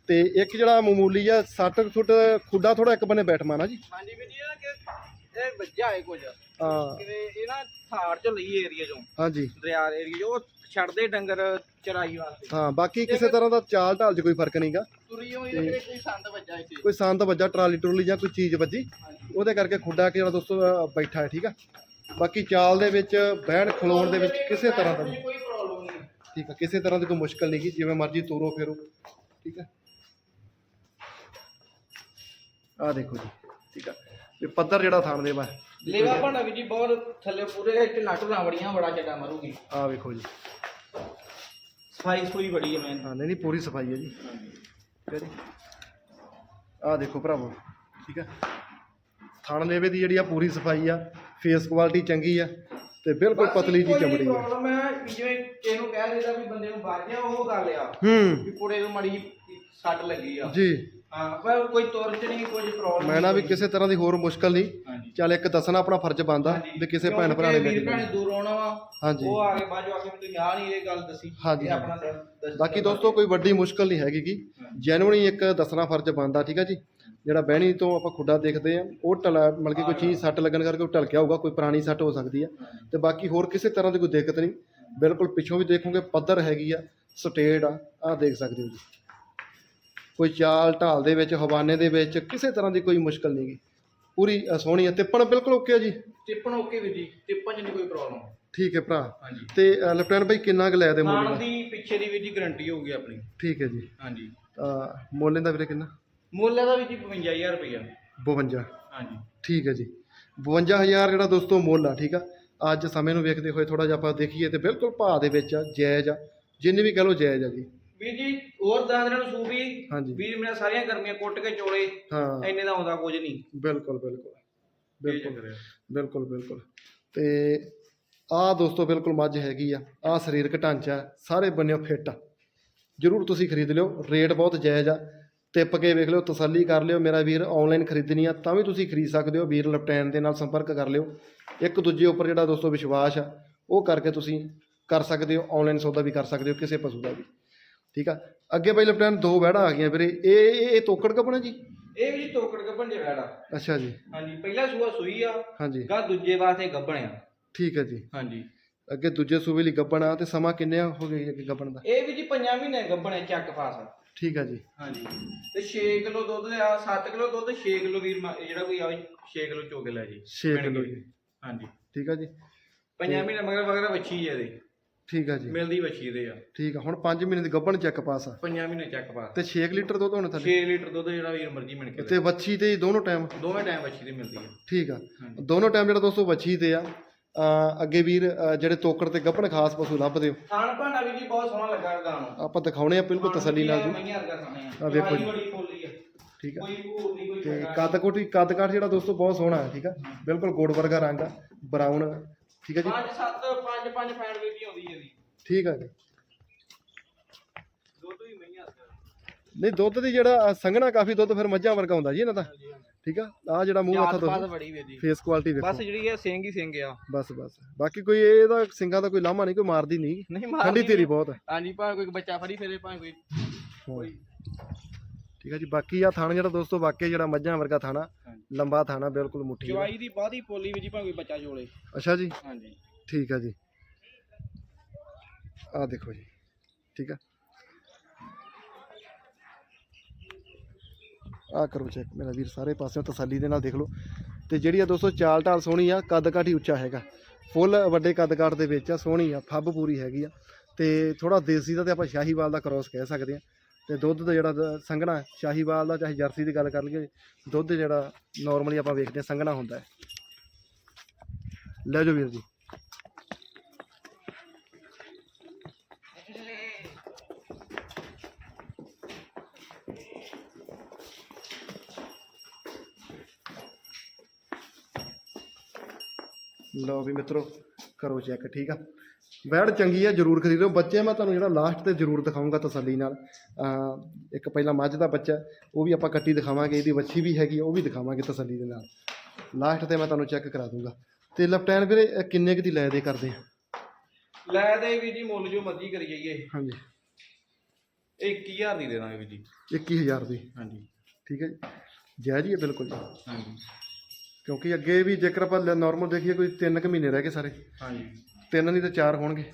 ਤੇ ਇੱਕ ਜਿਹੜਾ ਮਾਮੂਲੀ ਆ ਸੱਟ ਸੁੱਟ ਖੁੱਡਾ ਥੋੜਾ ਇੱਕ ਬੰਨੇ ਬੈਠ ਮਾਨਾ ਜੀ। ਹਾਂਜੀ ਵੀ ਜੀ ਇਹ ਕਿ ਇਹ ਵੱਜਾ ਹੈ ਕੁਝ। ਹਾਂ। ਕਿਤੇ ਇਹ ਨਾ ਥਾੜ ਚ ਲਈ ਏਰੀਆ ਚੋਂ। ਹਾਂਜੀ। ਦਰਿਆ ਏਰੀਆ ਚੋਂ ਛੱਡਦੇ ਡੰਗਰ ਚਰਾਈ ਵਾਸਤੇ। ਹਾਂ ਬਾਕੀ ਕਿਸੇ ਤਰ੍ਹਾਂ ਦਾ ਚਾਲ ਢਾਲ 'ਚ ਕੋਈ ਫ਼ਰਕ ਨਹੀਂਗਾ ਤੁਰੀ ਹੋਈ ਤੇ ਕੋਈ ਸੰਦ ਵੱਜਾ ਇੱਥੇ। ਕੋਈ ਸੰਦ ਵੱਜਾ ਟਰਾਲੀ ਟਰੂਲੀ ਜਾਂ ਕੋਈ ਚੀਜ਼ ਵੱਜੀ ਉਹਦੇ ਕਰਕੇ ਖੁੱਡਾ ਕਿ ਜਿਹੜਾ ਦੋਸਤੋ ਬੈਠਾ ਹੈ ਠੀਕ ਆ? ਬਾਕੀ ਚਾਲ ਦੇ ਵਿੱਚ ਬਹਿਣ ਖਲੋਣ ਦੇ ਵਿੱਚ ਕਿਸੇ ਤਰ੍ਹਾਂ ਦਾ ਕੋਈ ਪ੍ਰੋਬਲਮ ਨਹੀਂ। ਠੀਕ ਆ ਕਿਸੇ ਤਰ੍ਹਾਂ ਦੀ ਕੋਈ ਮੁਸ਼ਕਲ ਨਹੀਂ ਗੀ ਜਿਵੇਂ ਮਰਜ਼ੀ ਤੋਰੋ ਫੇਰੋ ਠੀਕ ਆ? ਆ ਦੇਖੋ ਜੀ ਠੀਕ ਆ। ਤੇ ਪੱਧਰ ਜਿਹੜਾ ਥਾਣ ਦੇ ਵਾ ਲੇਵਾ ਭਾਂਡਾ ਵੀ ਜੀ ਬਹੁਤ ਥੱਲੇ ਪੂਰੇ ਢਿੱਲਾ ਢੁਲਾ ਬੜੀਆਂ ਬੜਾ ਚੱਡਾ ਮਾਰੂਗੀ। ਆ ਵੇਖੋ ਜੀ। ਸਫ਼ਾਈ ਸਫੂਈ ਬੜੀ ਹੈ ਮੈਂ ਹਾਂ ਨਹੀਂ ਨਹੀਂ ਪੂਰੀ ਸਫ਼ਾਈ ਹੈ ਜੀ। ਠੀਕ ਹੈ ਜੀ। ਦੇਖੋ ਭਰਾਵੋ ਠੀਕ ਆ ਥਣ ਲੇਵੇ ਦੀ ਜਿਹੜੀ ਆ ਪੂਰੀ ਸਫ਼ਾਈ ਆ ਫੇਸ ਕੁਆਲਿਟੀ ਚੰਗੀ ਆ ਤੇ ਬਿਲਕੁਲ ਪਤਲੀ ਜੀ ਚਮੜੀ ਆ। ਪ੍ਰੋਬਲਮ ਹੈ ਵੀ ਜਿਵੇਂ ਇਹਨੂੰ ਕਹਿ ਦੇਦਾ ਵੀ ਬੰਦੇ ਨੂੰ ਵੱਜ ਗਿਆ ਉਹ ਗੱਲ ਆ ਹੂੰ। ਵੀ ਕੁੜੇ ਨੂੰ ਮੜੀ ਸੱਟ ਲੱਗੀ ਆ। ਜੀ। ਹਾਂ ਪਰ ਕੋਈ ਤੁਰ ਚ ਨਹੀਂ ਕੋਈ ਪ੍ਰੋਬਲਮ ਮੈਂ ਨਾ ਵੀ ਕਿਸੇ ਤਰ੍ਹਾਂ ਦੀ ਹੋਰ ਮੁਸ਼ਕਲ ਨਹੀਂ। ਚੱਲ ਇੱਕ ਦੱਸਣਾ ਆਪਣਾ ਫਰਜ਼ ਬਣਦਾ ਵੀ ਕਿਸੇ ਭੈਣ ਭਰਾ ਨੇ ਲੈ ਵੀਰ ਕੇ ਭੈਣ ਜਾਣਾ। ਦੂਰ ਆਉਣਾ ਵਾ ਹਾਂਜੀ। ਉਹ ਆ ਕੇ ਬਾਅਦ ਚੋਂ ਆ ਕੇ ਮੈਨੂੰ ਯਾਰ ਨਹੀਂ ਇਹ ਗੱਲ ਦੱਸੀ। ਹਾਂਜੀ, ਇਹ ਆਪਣਾ ਦੱਸ- ਦੱਸ- ਬਾਕੀ ਦੋਸਤੋ ਕੋਈ ਵੱਡੀ ਮੁਸ਼ਕਲ ਨਹੀਂ ਹੈਗੀ ਗੀ। ਜੈਨੂਇਨ ਇੱਕ ਦੱਸਣਾ ਫਰਜ਼ ਬਣਦਾ ਠੀਕ ਆ ਜੀ? ਜਿਹੜਾ ਬਹਿਣੀ ਤੋਂ ਆਪਾਂ ਖੁੱਡਾ ਦੇਖਦੇ ਆ ਉਹ ਟਲ ਮਤਲਬ ਕਿ ਕੋਈ ਚੀਜ਼ ਸੱਟ ਲੱਗਣ ਕਰਕੇ ਉਹ ਢਲਕਿਆ ਹੋਊਗਾ ਕੋਈ ਪੁਰਾਣੀ ਸੱਟ ਹੋ ਸਕਦੀ ਆ। ਤੇ ਬਾਕੀ ਹੋਰ ਕਿਸੇ ਤਰ੍ਹਾਂ ਦੀ ਕੋਈ ਦਿੱਕਤ ਨਹੀਂ। ਬਿਲਕੁਲ ਪਿੱਛੋਂ ਵੀ ਦੇਖੋਗੇ ਪੱਧਰ ਹੈਗੀ ਆ ਸਟੇਟ ਆ ਆਹ ਦੇਖ ਸਕਦੇ ਹੋ ਜੀ। ਕੋਈ ਚਾਲ ਢਾਲ ਦੇ ਵਿੱਚ ਹਵਾਨੇ ਦੇ ਵਿੱਚ ਕਿਸੇ ਤਰ੍ਹਾਂ ਦੀ ਕੋਈ ਮੁਸ਼ਕਲ ਨਹੀਂ ਗੀ। ਪੂਰੀ ਅ, ਸੋਹਣੀ ਆ ਤਿੱਪਣ ਬਿਲਕੁਲ ਓਕੇ ਆ ਜੀ? ਟਿੱਪਣ ਓਕੇ ਵੀ ਜੀ। ਟਿੱਪਣ ਚ ਨਹੀਂ ਕੋਈ ਪ੍ਰੋਬਲਮ ਠੀਕ ਹੈ ਭਰਾ। ਹਾਂਜੀ। ਤੇ ਅ, ਲੈਫਟੈਨੈਂਟ ਭਾਈ ਕਿੰਨਾ ਕੁ ਲੈ ਦੇ ਮੁੱਲ ਖਾਣ ਦਾ? ਦੀ ਪਿੱਛੇ ਦੀ ਵੀ ਜੀ ਗਾਰੰਟੀ ਹੋਊਗੀ ਆਪਣੀ। ਠੀਕ ਹੈ ਜੀ। ਹਾਂਜੀ। ਤਾਂ ਮੁੱਲ ਇਹਦਾ ਵੀਰੇ ਕਿੰਨਾ? ਮੁੱਲ ਇਹਦਾ ਵੀ ਜੀ 55000 ਰੁਪਇਆ 52 ਹਾਂਜੀ। ਠੀਕ ਹੈ ਜੀ। 52000 ਜਿਹੜਾ ਦੋਸਤੋ ਮੁੱਲ ਆ ਠੀਕ ਆ? ਅੱਜ ਸਮੇਂ ਨੂੰ ਵੇਖਦੇ ਹੋਏ ਥੋੜਾ ਜਿਹਾ ਆਪਾਂ ਦੇਖੀਏ ਤੇ ਬਿਲਕੁਲ ਭਾਅ ਦੇ ਵਿੱਚ ਆ ਜਾਇਜ਼ ਆ। ਜਿੰਨੀ ਵੀ ਕਹ ਲਓ ਜਾਇਜ਼ ਆ ਜੀ। ਵੀਰ ਜੀ ਹੋਰ ਦਾਦਰਾਂ ਨੂੰ ਸੂਬੀ ਹਾਂਜੀ। ਵੀਰ ਮੇਰਾ ਸਾਰੀਆਂ ਗਰਮੀਆਂ ਕੁੱਟ ਕੇ ਚੋਲੇ ਹਾਂ। ਇੰਨੇ ਦਾ ਆਉਂਦਾ ਕੁਝ ਨਹੀਂ। ਬਿਲਕੁਲ ਬਿਲਕੁਲ। ਬਿਲਕੁਲ। ਬਿਲਕੁਲ ਤੇ ਆਹ ਦੋਸਤੋ ਬਿਲਕੁਲ ਮੱਝ ਹੈਗੀ ਆ। ਆਹ ਸਰੀਰਕ ਢਾਂਚਾ ਸਾਰੇ ਬੰਨਿਓ ਫਿੱਟ ਆ। ਜਰੂਰ ਤੁਸੀਂ ਖਰੀਦ ਲਿਓ ਰੇਟ ਬਹੁਤ ਜਾਇਜ਼ ਆ। ਟਿੱਪ ਕੇ ਵੇਖ ਲਿਓ ਤਸੱਲੀ ਕਰ ਲਿਓ। ਮੇਰਾ ਵੀਰ ਆਨਲਾਈਨ ਖਰੀਦਣੀ ਆ ਤਾਂ ਵੀ ਤੁਸੀਂ ਖਰੀਦ ਸਕਦੇ ਹੋ। ਵੀਰ ਲਪਟੈਨ ਦੇ ਨਾਲ ਸੰਪਰਕ ਕਰ ਲਿਓ। ਇੱਕ ਦੂਜੇ ਉੱਪਰ ਜਿਹੜਾ ਦੋਸਤੋ ਵਿਸ਼ਵਾਸ ਆ ਉਹ ਕਰਕੇ ਤੁਸੀਂ ਕਰ ਸਕਦੇ ਹੋ ਆਨਲਾਈਨ ਸੌਦਾ ਵੀ ਕਰ ਸਕਦੇ ਹੋ ਕਿਸੇ ਪਸ਼ੂ ਦਾ ਵੀ। ਠੀਕ ਆ? ਅੱਗੇ ਬਾਈ ਲਪਟੈਨ ਦੋ ਵਹਿੜਾਂ ਆ ਗਈਆਂ ਵੀਰੇ। ਇਹ ਇਹ ਇਹ ਤੋਕੜ ਕੱਪਣਾ ਜੀ? ਇਹ ਵੀ ਜੀ ਤੋਕੜ ਗੱਭਣ ਜੇ ਵੈੜਾ ਅੱਛਾ ਜੀ। ਹਾਂਜੀ ਪਹਿਲਾ ਸੂਆ ਸੂਈ ਆ ਹਾਂਜੀ। ਗਾ ਦੂਜੇ ਵਾਸਤੇ ਗੱਭਣ ਆ। ਠੀਕ ਹੈ ਜੀ। ਹਾਂਜੀ। ਅੱਗੇ ਦੂਜੇ ਸੂਬੇ ਲਈ ਗੱਬਣ ਆ ਤੇ ਸਮਾਂ ਕਿੰਨੇ ਹੋ ਗਈ ਅੱਗੇ ਗੱਬਣ ਦਾ? ਇਹ ਵੀ ਜੀ ਪੰਜਾਂ ਮਹੀਨੇ ਗੱਭਣ ਹੈ ਚੱਕ ਫਾਸ ਠੀਕ ਹੈ ਜੀ। ਹਾਂਜੀ। ਤੇ 6 ਕਿਲੋ ਦੁੱਧ ਲਿਆ 7 ਕਿਲੋ ਦੁੱਧ 6 ਕਿਲੋ ਵੀਰ ਮਾ- ਜਿਹੜਾ ਕੋਈ ਆਵੇ 6 ਕਿਲੋ ਚੋਕੇ ਲੈ ਜੀ। 6 ਪਿੰਡ ਕਿਲੋ। ਗਏ। ਜੀ ਹਾਂਜੀ। ਠੀਕ ਹੈ ਜੀ। ਪੰਜਾਂ ਮਹੀਨੇ ਮਗਰ ਵਗੈਰਾ ਵੱਛੀ ਹੈ ਇਹਦੇ। ਠੀਕ ਆ ਜੀ। ਮਿਲਦੀ ਵੱਛੀ ਦੇ ਆ। ਠੀਕ ਆ ਹੁਣ 5 ਮਹੀਨੇ ਦੀ ਗੱਭਣ ਚੈੱਕ ਪਾਸ ਆ। ਪੰਜਾਂ ਮਹੀਨੇ ਚੱਕ ਪਾ ਤੇ 6 ਲੀਟਰ ਦੁੱਧ ਹੁਣ ਥੱਲੇ 6 ਲੀਟਰ ਦੁੱਧ ਜਿਹੜਾ ਵੀਰ ਮਰਜ਼ੀ ਮਿਣ ਕੇ ਤੇ ਵੱਛੀ ਤੇ ਦੋਨੋਂ ਟਾਈਮ ਦੋਵੇਂ ਟਾਈਮ ਵੱਛੀ ਦੀ ਮਿਲਦੀ ਆ। ਠੀਕ ਆ। ਹਾਂਜੀ। ਦੋਨੋਂ ਟਾਈਮ ਜਿਹੜਾ ਦੋਸਤੋ ਵੱਛੀ ਤੇ ਆ ਅਹ ਅੱਗੇ ਵੀਰ ਅਹ ਜਿਹੜੇ ਤੋਕੜ ਤੇ ਗੱਭਣ ਖਾਸ ਪਸ਼ੂ ਲੱਭਦੇ ਹੋ। ਥਾਣ ਭਾਂਡਾ ਵੀ ਜੀ ਬਹੁਤ ਸੋਹਣਾ ਲੱਗਾ ਗਾਂ ਨੂੰ। ਆਪਾਂ ਦਿਖਾਉਣੇ ਆ ਬਿਲਕੁਲ ਤਸੱਲੀ ਨਾਲ ਜੀ। ਮਈਆਂ ਵਰਗਾ ਖਾਣੇ ਆ। ਆਹ ਵੇਖੋ ਜੀ। ਜਵਾਈ ਬੜੀ ਫੁੱਲੀ ਆ। ਠੀਕ ਆ। ਕੋਈ ਭੂਰ ਨਹੀਂ ਕੋਈ ਤੇ ਕੱਦ ਕੋਟੀ ਕੱਦ ਕਾਠ ਜਿਹੜਾ ਦੋਸਤੋ ਬਹੁਤ ਸੋਹਣਾ ਹੈ ਠੀਕ ਆ। ਬਿਲਕੁਲ ਗੋਡ ਵਰਗਾ ਰੰਗ ਆ ਬਰਾਊਨ ਠੀਕ ਆ ਜੀ? ਪੰਜ ਸੱਤ ਪੰਜ ਪੰਜ ਫੈਨ ਵੀ ਆਉਂਦੀ ਹੈ ਜੀ। ਠੀਕ ਆ ਜੀ। ਦੁੱਧ ਵੀ ਮਈਆਂ ਨਹੀਂ ਦੁੱਧ ਦੀ ਜਿਹੜਾ ਸੰਘਣਾ ਕਾਫੀ ਦੁੱਧ ਫਿਰ ਮੱਝਾਂ ਵਰਗਾ ਹੁੰਦਾ ਜੀ ਇਹਨਾਂ ਦਾ। ਠੀਕ ਆ? ਆ ਜਿਹੜਾ ਮੂੰਹ ਮੱਥਾ ਜੀ ਫੇਸ ਕੁਆਲਿਟੀ ਵੇਖੋ। ਬਸ ਜਿਹੜੀ ਇਹ ਸਿੰਘ ਹੀ ਸਿੰਘ ਆ। ਬਸ ਬਸ। ਬਾਕੀ ਕੋਈ ਇਹਦਾ ਸਿੰਘਾਂ ਦਾ ਕੋਈ ਲਾਮਾ ਨਹੀਂ ਕੋਈ ਮਾਰਦੀ ਨਹੀਂ। ਨਹੀਂ ਠੰਡੀ ਤੇਰੀ ਬਹੁਤ ਹੈ ਹਾਂਜੀ ਭਾਵੇਂ ਕੋਈ ਬੱਚਾ ਫੜੀ ਫਿਰੇ ਭਾਵੇਂ ਕੋਈ। ਠੀਕ ਆ ਜੀ ਬਾਕੀ ਆ ਥਾਣਾ ਜਿਹੜਾ ਦੋਸਤੋ ਵਾਕਿਆ ਜਿਹੜਾ ਮੱਝਾਂ ਵਰਗਾ ਥਾਣਾ। ਲੰਬਾ ਥਾਣਾ ਬਿਲਕੁਲ ਮੁੱਠੀ ਦਾ। ਜਵਾਈ ਦੀ ਬਾਦੀ ਪੋਲੀ ਵੀ ਜੀ ਭਾਵੇਂ ਬੱਚਾ ਜੋਲੇ ਅੱਛਾ ਜੀ। ਹਾਂਜੀ। ਠੀਕ ਆ ਜੀ। ਆ ਦੇਖੋ ਜੀ। ਠੀਕ ਆ। ਆ ਕਰੋ ਚੈੱਕ ਮੇਰਾ ਵੀਰ ਸਾਰੇ ਪਾਸਿਓਂ ਤਸੱਲੀ ਦੇ ਨਾਲ ਦੇਖ ਲਓ। ਤੇ ਜਿਹੜੀ ਆ ਦੋਸਤੋ ਚਾਲ ਢਾਲ ਸੋਹਣੀ ਆ ਕੱਦ ਕਾਠੀ ਉੱਚਾ ਹੈਗਾ। ਫੁੱਲ ਵੱਡੇ ਕੱਦ ਕਾਠ ਦੇ ਵਿੱਚ ਆ ਸੋਹਣੀ ਆ ਫੱਬ ਪੂਰੀ ਹੈਗੀ ਆ। ਤੇ ਥੋੜਾ ਦੇਸੀ ਦਾ ਤੇ ਆਪਾਂ ਸ਼ਾਹੀਵਾਲ ਦਾ ਕ੍ਰੋਸ ਕਹਿ ਸਕਦੇ ਆ। ਤੇ ਦੁੱਧ ਦਾ ਜਿਹੜਾ ਦ- ਸੰਘਣਾ ਹੈ, ਸ਼ਾਹੀਵਾਲ ਦਾ ਚਾਹੇ ਜਰਸੀ ਦੀ ਗੱਲ ਕਰ ਲਈਏ ਦੁੱਧ ਜਿਹੜਾ ਨਾਰਮਲੀ ਆਪਾਂ ਵੇਖਦੇ ਹਾਂ ਸੰਘਣਾ ਹੁੰਦਾ ਹੈ। ਲੈ ਜਾਓ ਵੀਰ ਜੀ। ਲਓ ਵੀ ਮਿੱਤਰੋ ਕਰੋ ਚੈੱਕ ਠੀਕ ਆ? ਬੈੜ ਚੰਗੀ ਆ ਜਰੂਰ ਖਰੀਦੋ ਬੱਚੇ ਮੈਂ ਤੁਹਾਨੂੰ ਜਿਹੜਾ ਲਾਸਟ ਤੇ ਜਰੂਰ ਦਿਖਾਉਂਗਾ ਤਸੱਲੀ ਨਾਲ। ਇੱਕ ਪਹਿਲਾਂ ਮੱਝ ਦਾ ਬੱਚਾ ਉਹ ਵੀ ਆਪਾਂ ਕੱਟੀ ਦਿਖਾਵਾਂਗੇ ਇਹਦੀ ਵੱਛੀ ਵੀ ਹੈਗੀ ਉਹ ਵੀ ਦਿਖਾਵਾਂਗੇ ਤਸੱਲੀ ਦੇ ਨਾਲ। ਲਾਸਟ ਤੇ ਮੈਂ ਤੁਹਾਨੂੰ ਚੈੱਕ ਕਰਾ ਦੂੰਗਾ। ਤੇ ਲਪਟੈਨ ਵੀਰੇ ਕਿੰਨੇ ਕੁ ਦੀ ਲੈ ਦੇ ਕਰਦੇ ਆ? ਲੈ ਦੇ ਵੀ ਜੀ ਮੁੱਲ ਜੋ ਮਰਜ਼ੀ ਕਰੀ ਜਾਈਏ ਹਾਂਜੀ। ਇਹ 21000 ਦੀ ਦੇ ਦਾਂਗੇ ਵੀ ਜੀ। 21000 ਦੀ। ਹਾਂਜੀ। ਠੀਕ ਹੈ ਜੀ। ਜਾਇਜ਼ ਹੀ ਹੈ ਬਿਲਕੁਲ ਜੀ। ਹਾਂਜੀ। ਕਿਉਂਕਿ ਅੱਗੇ ਵੀ ਜੇਕਰ ਆਪਾਂ ਨਾਰਮਲ ਦੇਖੀਏ ਕੋਈ 3 ਕੁ ਮਹੀਨੇ ਰਹਿ ਗਏ ਸਾਰੇ। ਹਾਂਜੀ। ਤਿੰਨ ਨਹੀਂ ਤਾਂ ਚਾਰ ਹੋਣਗੇ।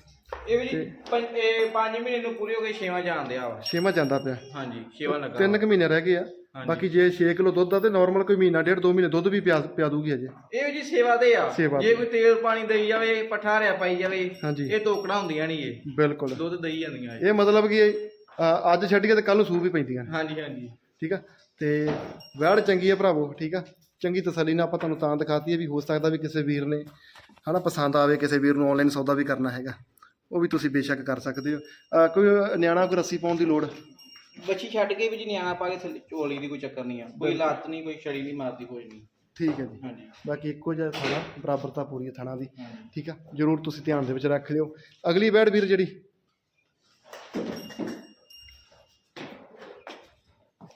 ਇਹ ਵੀ ਜੀ ਪੰਜ- ਇਹ 5 ਮਹੀਨੇ ਨੂੰ ਪੂਰੇ ਹੋ ਗਏ ਛੇਵਾਂ ਜਾਣ ਦਿਆ ਵਾ। ਛੇਵਾਂ ਜਾਂਦਾ ਪਿਆ। ਹਾਂਜੀ ਛੇਵਾਂ ਲੱਗਾ ਤਿੰਨ ਕੁ ਮਹੀਨੇ ਰਹਿ ਗਏ ਆ। ਹਾਂਜੀ। ਬਾਕੀ ਜੇ 6 ਕਿਲੋ ਦੁੱਧ ਆ ਤੇ ਨਾਰਮਲ ਕੋਈ ਮਹੀਨਾ ਡੇਢ ਦੋ ਮਹੀਨੇ ਦੁੱਧ ਵੀ ਪਿਆ ਪਿਆ ਦੂਗੀ ਅਜੇ ਇਹ ਵੀ ਜੀ ਸੇਵਾ ਦੇ ਆ। ਸੇਵਾ ਜੇ ਕੋਈ ਤੇਲ ਪਾਣੀ ਦੇਈ ਜਾਵੇ ਪੱਠਾ ਰਿਆ ਪਾਈ ਜਾਵੇ ਹਾਂਜੀ। ਇਹ ਤੋਕੜਾ ਹੁੰਦੀਆਂ ਨਹੀਂ ਇਹ। ਬਿਲਕੁਲ। ਦੁੱਧ ਦਈ ਜਾਂਦੀਆਂ ਇਹ। ਇਹ ਮਤਲਬ ਕਿ ਅ, ਅੱਜ ਛੱਡੀਏ ਤੇ ਕੱਲ ਨੂੰ ਸੂਪ ਵੀ ਪੈਂਦੀਆਂ ਨੇ। ਹਾਂਜੀ ਹਾਂਜੀ। ਠੀਕ ਆ? ਤੇ ਵੈੜ ਚੰਗੀ ਹੈ ਭਰਾਵੋ ਠੀਕ ਆ? ਚੰਗੀ ਤਸੱਲੀ ਨਾਲ ਆਪਾਂ ਤੁਹਾਨੂੰ ਤਾਂ ਦਿਖਾਤੀ ਹੈ ਵੀ ਹੋ ਸਕਦਾ ਵੀ ਕਿਸੇ ਵੀਰ ਨੇ ਹਨਾ ਪਸੰਦ ਆਵੇ ਕਿਸੇ ਵੀਰ ਨੂੰ ਆਨਲਾਈਨ ਸੌਦਾ ਵੀ ਕਰਨਾ ਹੈਗਾ। ਉਹ ਵੀ ਤੁਸੀਂ ਬੇਸ਼ੱਕ ਕਰ ਸਕਦੇ ਹੋ। ਕੋਈ ਨਿਆਣਾ ਕੋਈ ਰੱਸੀ ਪਾਉਣ ਦੀ ਲੋੜ? ਬੱਚੀ ਛੱਡ ਕੇ ਵੀ ਜੀ ਨਿਆਣਾ ਪਾ ਕੇ ਥੱਲੇ ਝੋਲੀ ਦੀ ਕੋਈ ਚੱਕਰ ਨਹੀਂ ਆ। ਕੋਈ ਲੱਤ ਨਹੀਂ ਕੋਈ ਛੜੀ ਨਹੀਂ ਮਾਰਦੀ ਕੋਈ ਨਹੀਂ। ਠੀਕ ਹੈ ਜੀ। ਹਾਂਜੀ। ਬਾਕੀ ਇੱਕੋ ਜਿਹਾ ਥਾਣਾ ਬਰਾਬਰਤਾ ਪੂਰੀ ਹੈ ਥਾਣਾ ਦੀ। ਠੀਕ ਆ ਜਰੂਰ ਤੁਸੀਂ ਧਿਆਨ ਦੇ ਵਿੱਚ ਰੱਖ ਲਿਓ। ਅਗਲੀ ਵੈੜ ਵੀਰ ਜਿਹੜੀ।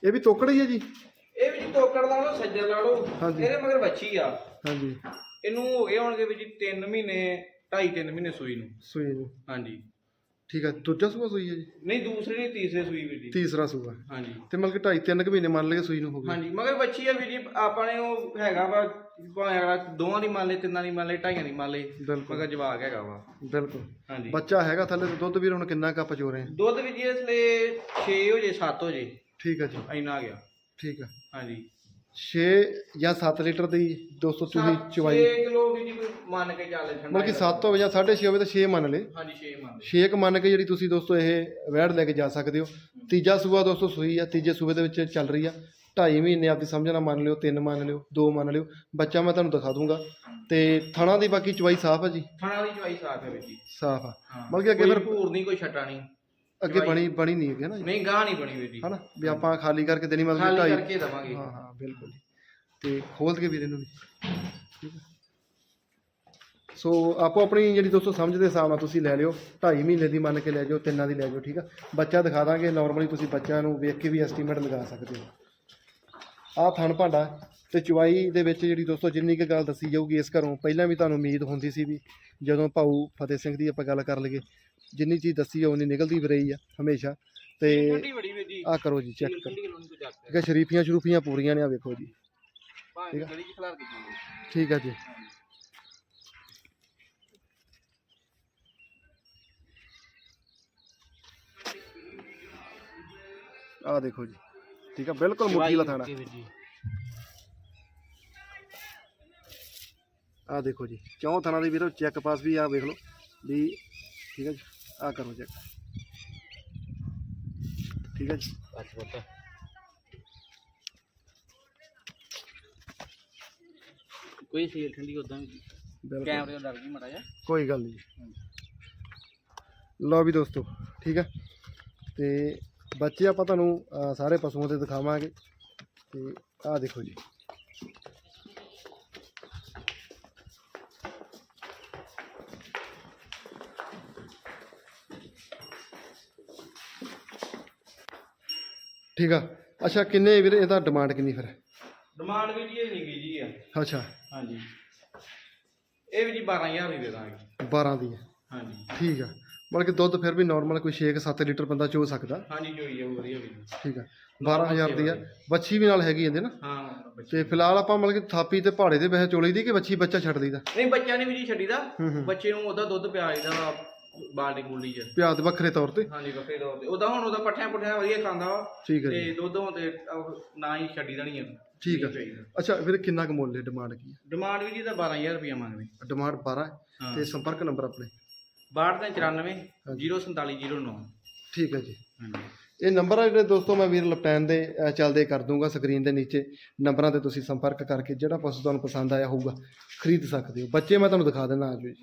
ਇਹ ਵੀ ਤੋਕੜ ਹੀ ਹੈ ਜੀ? ਇਹ ਵੀ ਜੀ ਤੋਕੜ ਲਾ ਲਓ ਸੱਜਰ ਲਾ ਲਓ। ਹਾਂਜੀ। ਇਹਦੇ ਮਗਰ ਬੱਚੀ ਆ। ਹਾਂਜੀ। ਇਹਨੂੰ ਹੋ ਗਏ ਹੋਣਗੇ ਵੀ ਜੀ 3 ਮਹੀਨੇ 2.5 3 ਮਹੀਨੇ ਸੂਈ ਨੂੰ। ਸੂਈ ਨੂੰ। ਹਾਂਜੀ। ਠੀਕ ਆ ਦੂਜਾ ਸੂਆ ਸੂਈ ਹੈ ਜੀ? ਨਹੀਂ ਦੂਸਰੇ ਨਹੀਂ ਤੀਸਰੇ ਸੂਈ ਵੀ ਜੀ। ਤੀਸਰਾ ਸੂਆ। ਹਾਂਜੀ। ਤੇ ਮਤਲਬ ਕਿ ਢਾਈ ਤਿੰਨ ਕੁ ਮਹੀਨੇ ਮੰਨ ਲਈਏ ਸੂਈ ਨੂੰ ਹੋ ਗਈ ਹਾਂਜੀ ਮਗਰ ਬੱਚੀ ਆ ਵੀ ਜੀ ਆਪਣੇ ਉਹ ਹੈਗਾ ਵਾ ਭਾਵੇਂ ਅਗਲਾ ਦੋਵਾਂ ਦੀ ਮੰਨ ਲੇ ਤਿੰਨਾਂ ਦੀ ਮੰਨ ਲੇ ਢਾਈਆਂ ਦੀ ਮੰਨ ਲੇ ਬਿਲਕੁਲ। ਮਗਰ ਜਵਾਕ ਹੈਗਾ ਵਾ। ਬਿਲਕੁਲ। ਹਾਂਜੀ। ਬੱਚਾ ਹੈਗਾ ਥੱਲੇ ਤੇ ਦੁੱਧ ਵੀਰ ਹੁਣ ਕਿੰਨਾ ਕੱਪ ਚੋ ਰਹੇ ਆ? ਦੁੱਧ ਵੀ ਜੀ ਇਸ ਲਈ 6 ਹੋ ਜੇ 7 ਹੋ ਜੇ। ਠੀਕ ਆ ਜੀ। ਇੰਨਾ ਆ ਗਿਆ। ਠੀਕ ਆ। ਹਾਂਜੀ। 6 ਜਾਂ 7 ਲੀਟਰ ਦੀ 200 ਤੁਸੀਂ ਚਵਾਈ 6 ਕਿਲੋ ਵੀ ਜੀ ਮੰਨ ਕੇ ਚੱਲ ਠੰਡਾ ਮਤਲਬ ਕਿ 7 ਹੋਵੇ ਜਾਂ 6.5 ਹੋਵੇ ਤਾਂ 6 ਮੰਨ ਲਏ। ਹਾਂਜੀ 6 ਮੰਨ ਲਏ। ਛੇਕ ਮੰਨ ਕੇ ਜਿਹੜੀ ਤੁਸੀਂ ਦੋਸਤੋ ਇਹ ਵੈੜ ਲੈ ਕੇ ਜਾ ਸਕਦੇ ਹੋ। ਤੀਜਾ ਸੂਆ ਦੋਸਤੋ ਸੂਈ ਆ ਤੀਜੇ ਸੂਬੇ ਦੇ ਵਿੱਚ ਚੱਲ ਰਹੀ ਆ। ਢਾਈ ਮਹੀਨੇ ਆਪਦੀ ਸਮਝਣਾ ਮੰਨ ਲਿਓ ਤਿੰਨ ਮੰਨ ਲਿਓ ਦੋ ਮੰਨ ਲਿਓ। ਬੱਚਾ ਮੈਂ ਤੁਹਾਨੂੰ ਦਿਖਾ ਦੂੰਗਾ। ਤੇ ਥਣਾ ਦੀ ਬਾਕੀ ਚਵਾਈ ਸਾਫ਼ ਆ ਜੀ? ਖਾਣਾ ਦੀ ਚਵਾਈ ਸਾਫ਼ ਹੈ ਵਿੱਚ ਜੀ। ਸਾਫ਼ ਆ। ਮਤਲਬ ਕਿ ਅੱਗੇ ਫਿਰ- ਭੂਰ ਨਹੀਂ ਕੋਈ ਛੱਟਾ ਨਹੀਂ। ਅੱਗੇ ਬਣੀ ਬਣੀ ਨਹੀਂ ਹੈਗੀ ਨਾ ਜੀ। ਨਹੀਂ ਗਾਹ ਨਹੀਂ ਬਣੀ ਵੀਰ ਜੀ ਹਨਾ? ਵੀ ਆਪਾਂ ਖਾਲੀ ਕਰਕੇ ਦੇਣੀ ਮਤਲਬ ਖਾਲੀ ਢਾਈ। ਕਰਕੇ ਦਵਾਂਗੇ। ਹਾਂ ਹਾਂ ਬਿਲਕੁਲ ਜੀ। ਤੇ ਖੋਲ ਕੇ ਵੀਰ ਇਹਨੂੰ ਵੀ ਠੀਕ ਹੈ। ਸੋ ਆਪੋ ਆਪਣੀ ਜਿਹੜੀ ਦੋਸਤੋ ਸਮਝ ਦੇ ਹਿਸਾਬ ਨਾਲ ਤੁਸੀਂ ਲੈ ਲਿਓ। 2.5 ਮਹੀਨੇ ਦੀ ਮੰਨ ਕੇ ਲੈ ਜਾਓ ਤਿੰਨਾਂ ਦੀ ਲੈ ਜਾਓ ਠੀਕ ਆ? ਬੱਚਾ ਦਿਖਾ ਦਾਂਗੇ। ਨਾਰਮਲੀ ਤੁਸੀਂ ਬੱਚਿਆਂ ਨੂੰ ਵੇਖ ਕੇ ਵੀ ਐਸਟੀਮੇਟ ਲਗਾ ਸਕਦੇ ਹੋ। ਆਹ ਥਣ ਭਾਂਡਾ ਤੇ ਚੁਆਈ ਦੇ ਵਿੱਚ ਜਿਹੜੀ ਦੋਸਤੋ ਜਿੰਨੀ ਕੁ ਗੱਲ ਦੱਸੀ ਜਾਊਗੀ ਇਸ ਘਰੋਂ ਪਹਿਲਾਂ ਵੀ ਤੁਹਾਨੂੰ ਉਮੀਦ ਹੁੰਦੀ ਸੀ ਵੀ ਜਦੋਂ ਭਾਊ ਫਤਿਹ ਸਿੰਘ ਦੀ ਆਪਾਂ ਗੱਲ ਕਰ ਲਈਏ ਜਿੰਨੀ ਚੀਜ਼ ਦੱਸੀ ਆ ਉਨੀ ਨਿਕਲਦੀ ਵੀ ਰਹੀ ਆ ਹਮੇਸ਼ਾ। ਤੇ ਬੜੀ ਜੀ। ਆਹ ਕਰੋ ਜੀ ਚੈੱਕ ਕਰੋ। ਚੱਕ ਠੀਕ ਹੈ ਸ਼ਰੀਫੀਆਂ ਸ਼ਰੂਫੀਆਂ ਪੂਰੀਆਂ ਨੇ ਆ ਵੇਖੋ ਜੀ। ਭਾਵੇਂ ਗਲੀ ਚ ਖਲਾਰ ਕੇ ਜਾਓਗੇ ਠੀਕ ਆ ਜੀ। ਆ ਦੇਖੋ ਜੀ। ਠੀਕ ਆ ਬਿਲਕੁਲ ਮੁੱਠੀ ਲਥਾਣਾ ਵੀਰ ਜੀ। ਆ ਦੇਖੋ ਜੀ ਚੌਂ ਥਾਣਾ ਦੀ ਵੀਰੋ ਚੈੱਕ ਪਾਸ ਵੀ ਆ ਵੇਖ ਲਓ। ਵੀ ਠੀਕ ਹੈ ਜੀ। ਆ ਕਰੋ ਚੈੱਕ। ਠੀਕ ਹੈ ਜੀ। ਅੱਛਾ ਕੋਈ ਸੀਲ ਠੰਡੀ ਉਦਾਂ ਵੀ। ਬਿਲਕੁਲ। ਕੈਮਰੇ ਤੋਂ ਡਰ ਗਈ ਮੜਾ ਜਾ ਕੋਈ ਗੱਲ ਨਹੀਂ ਲਓ ਵੀ ਦੋਸਤੋ ਠੀਕ ਹੈ। ਤੇ ਬੱਚੇ ਆਪਾਂ ਤੁਹਾਨੂੰ ਸਾਰੇ ਪਸ਼ੂਆਂ ਦੇ ਦਿਖਾਵਾਂਗੇ। ਤੇ ਆਹ ਦੇਖੋ ਜੀ। ਠੀਕ ਆ। ਅੱਛਾ ਕਿੰਨੇ ਵੀਰ ਇਹਦਾ ਡਿਮਾਂਡ ਕਿੰਨੀ ਫਿਰ? ਡਿਮਾਂਡ ਵੀ ਜੀ ਨਹੀਂ ਗਈ ਜੀ ਆ ਅੱਛਾ। ਹਾਂਜੀ। ਇਹ ਵੀ ਜੀ 12000 ਦੀ ਦੇ ਦਾਂਗੇ। 12 ਦੀ ਹੈ ਹਾਂਜੀ। ਠੀਕ ਆ। ਮਤਲਬ ਕਿ ਦੁੱਧ ਫਿਰ ਵੀ ਨਾਰਮਲ ਕੋਈ 6-7 ਲੀਟਰ ਬੰਦਾ ਚੋ ਸਕਦਾ। ਹਾਂਜੀ ਜੋਈ ਜਾਊ ਵਧੀਆ ਵੀ। ਠੀਕ ਆ। 12000 ਦੀ ਆ। ਬੱਚੀ ਵੀ ਨਾਲ ਹੈਗੀ ਇਹਦੇ ਨਾ। ਹਾਂ ਬੱਚਾ ਤੇ ਫਿਲਹਾਲ ਆਪਾਂ ਮਤਲਬ ਕਿ ਥਾਪੀ ਤੇ ਪਹਾੜੇ ਦੇ ਵੈਸੇ ਚੋਲੀ ਦੀ ਕਿ ਬੱਚੀ ਬੱਚਾ ਛੱਡ ਦਈਦਾ? ਨਹੀਂ ਬੱਚਾ ਨਹੀਂ ਵੀ ਜੀ ਛੱਡੀਦਾ। ਹੂੰ ਹੂੰ। ਬੱਚੇ ਨੂੰ ਉਹਦਾ ਦੁੱਧ ਪਿਆ ਜਾਂਦਾ ਬਾਲਟੀ ਬੁਲਡੀ ਚ। ਪਿਆਜ਼ ਵੱਖਰੇ ਤੌਰ ਤੇ? ਹਾਂਜੀ ਵੱਖਰੇ ਤੌਰ ਤੇ। ਉਹਦਾ ਹੁਣ ਉਹਦਾ ਪੱਠਿਆਂ ਪੁੱਠਿਆਂ ਵਧੀਆ ਖਾਂਦਾ ਵਾ ਠੀਕ ਹੈ ਜੀ। ਤੇ ਦੁੱਧ ਤੇ ਉਹ ਨਾ ਹੀ ਛੱਡੀ ਦੇਣੀ ਹੈ ਠੀਕ ਆ। ਅੱਛਾ ਵੀਰ ਕਿੰਨਾ ਕੁ ਮੁੱਲ ਹੈ? ਡਿਮਾਂਡ ਕੀ ਡਿਮਾਂਡ ਵੀ ਜੀ ਦਾ 12000 ਰੁਪਇਆ ਮੰਗਦੇ। ਹੈ ਡਿਮਾਂਡ 12 ਹੈ? ਹਾਂ। ਤੇ ਸੰਪਰਕ ਨੰਬਰ ਆਪਣੇ? 6294 04709 ਠੀਕ ਹੈ ਜੀ। ਹਾਂਜੀ। ਇਹ ਨੰਬਰ ਆ ਜਿਹੜੇ ਦੋਸਤੋ ਮੈਂ ਵੀਰ ਲਪਟੈਨ ਦੇ ਅ, ਚੱਲਦੇ ਕਰ ਦੂੰਗਾ ਸਕਰੀਨ ਦੇ ਨੀਚੇ। ਨੰਬਰਾਂ ਤੇ ਤੁਸੀਂ ਸੰਪਰਕ ਕਰਕੇ ਜਿਹੜਾ ਪਸ਼ੂ ਤੁਹਾਨੂੰ ਪਸੰਦ ਆਇਆ ਹੋਊਗਾ ਖਰੀਦ ਸਕਦੇ ਹੋ। ਬੱਚੇ ਮੈਂ ਤੁਹਾਨੂੰ ਦਿਖਾ ਦਿੰਦਾ ਆਜੋ ਜੀ।